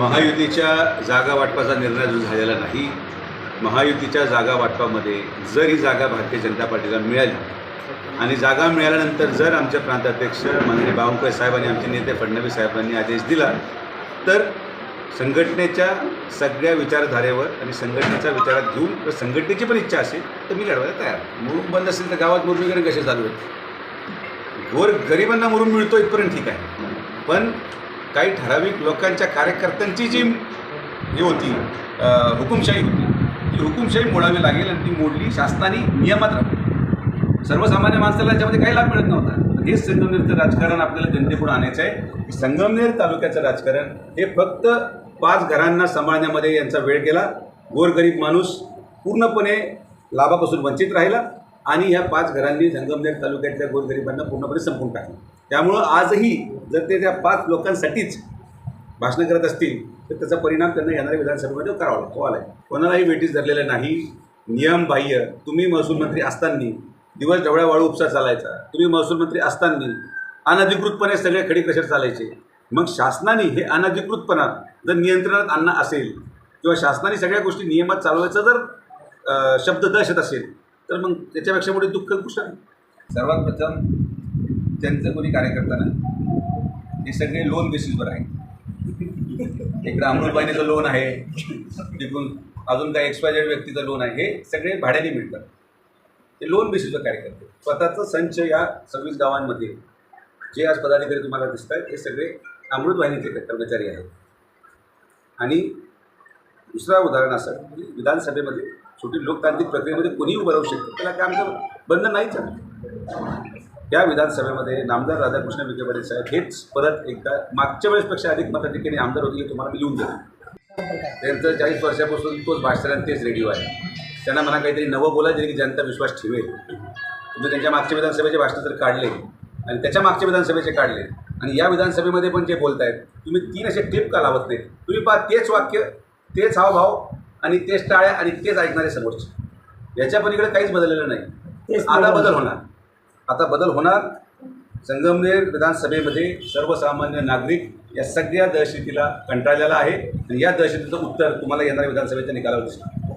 महायुतीच्या जागा वाटपाचा निर्णय अजून झालेला नाही महायुतीच्या जागा वाटपामध्ये जर ही जागा भारतीय जनता पार्टीला मिळाली आणि जागा मिळाल्यानंतर जर आमचे प्रांताध्यक्ष माननीय बावनकुळे साहेबांनी आमचे नेते फडणवीस साहेबांनी आदेश दिला तर संघटनेच्या सगळ्या विचारधारेवर आणि संघटनेचा विचारात घेऊन जर संघटनेची पण इच्छा असेल तर मी लढवायला तयार मुरुम बंद असेल तर गावात मुरुमीकरण कसे चालू आहेत? गोर गरिबांना मुरुम मिळतो इथपर्यंत ठीक आहे. पण काही ठराविक लोकांच्या कार्यकर्त्यांची जी ही होती हुकुमशाही होती. ती हुकुमशाही मोडावी लागेल आणि ती मोडली शासनाने नियमात राखली सर्वसामान्य माणसाला याच्यामध्ये काही लाभ मिळत नव्हता. हेच संगमनेरचं राजकारण आपल्याला जनतेपुढे आणायचं आहे. की संगमनेर तालुक्याचं राजकारण हे फक्त पाच घरांना सांभाळण्यामध्ये यांचा वेळ गेला. गोरगरीब माणूस पूर्णपणे लाभापासून वंचित राहिला आणि ह्या पाच घरांनी संगमनेर तालुक्यातल्या गोरगरिबांना पूर्णपणे संपून टाकलं. त्यामुळं आजही जर ते त्या पाच लोकांसाठीच भाषणं करत असतील तर त्याचा परिणाम त्यांना येणाऱ्या विधानसभेमध्ये करावा लागतो. आला आहे कोणालाही वेटीस धरलेलं नाही. नियम बाह्य. तुम्ही महसूल मंत्री असताना दिवस ढवळ्या वाळू उपसा चालायचा. तुम्ही महसूल मंत्री असताना अनधिकृतपणे सगळे खडी क्रशर चालायचे. मग शासनाने हे अनधिकृतपणा जर नियंत्रणात आणणं असेल किंवा शासनाने सगळ्या गोष्टी नियमात चालवायचं जर शब्द दहशत असेल तर मग त्याच्यापेक्षा मोठी दुःख गोष्ट आहे. सर्वात प्रथम त्यांचं कोणी कार्यकर्ता नाही हे सगळे लोन बेसिसवर आहे इकडं अमृतबाईनीचं लोन आहे. तिकडून अजून काही एक्सपायझेड व्यक्तीचं लोन आहे. हे सगळे भाड्याने मिळतात. ते लोन बेसिसवर कार्यकर्ते स्वतःचं संच या सव्वीस गावांमध्ये जे आज पदाधिकारी तुम्हाला दिसत आहेत हे सगळे अमृतवाहिनीचे कर्मचारी आहेत. आणि दुसरं उदाहरण असं की विधानसभेमध्ये छोटी लोकतांत्रिक प्रक्रियेमध्ये कोणीही उभं राहू शकतं. त्याला काय आमचं बंधन नाहीच आहे. त्या विधानसभेमध्ये नामदार राधाकृष्ण विखे पाटील साहेब हेच परत एकदा मागच्या वेळेसपेक्षा अधिक मताधिक्याने आमदार होते हे तुम्हाला मी लिहून देतो. त्यांचं चाळीस वर्षापासून तोच भाषण आणि तेच रेडिओ आहे. त्यांना मला काहीतरी नवं बोलायचं की जनता विश्वास ठेवेल. तुम्ही त्यांच्या मागच्या विधानसभेचे भाषण जर काढले आणि त्याच्या मागच्या विधानसभेचे काढले. आणि या विधानसभेमध्ये पण जे बोलतायत तुम्ही तीन असे टिप का लावत नाही तुम्ही पहा तेच वाक्य तेच हावभाव आणि तेच टाळ्या आणि तेच ऐकणारे समोरचे. याच्या पलीकडे काहीच बदललेलं नाही. आता बदल होणार. आता बदल होणार. संगमनेर विधानसभेमध्ये सर्वसामान्य नागरिक या सगळ्या दहशतीला कंटाळलेला आहे. आणि या दहशतीचं उत्तर तुम्हाला येणाऱ्या विधानसभेच्या निकालावर दिसणार.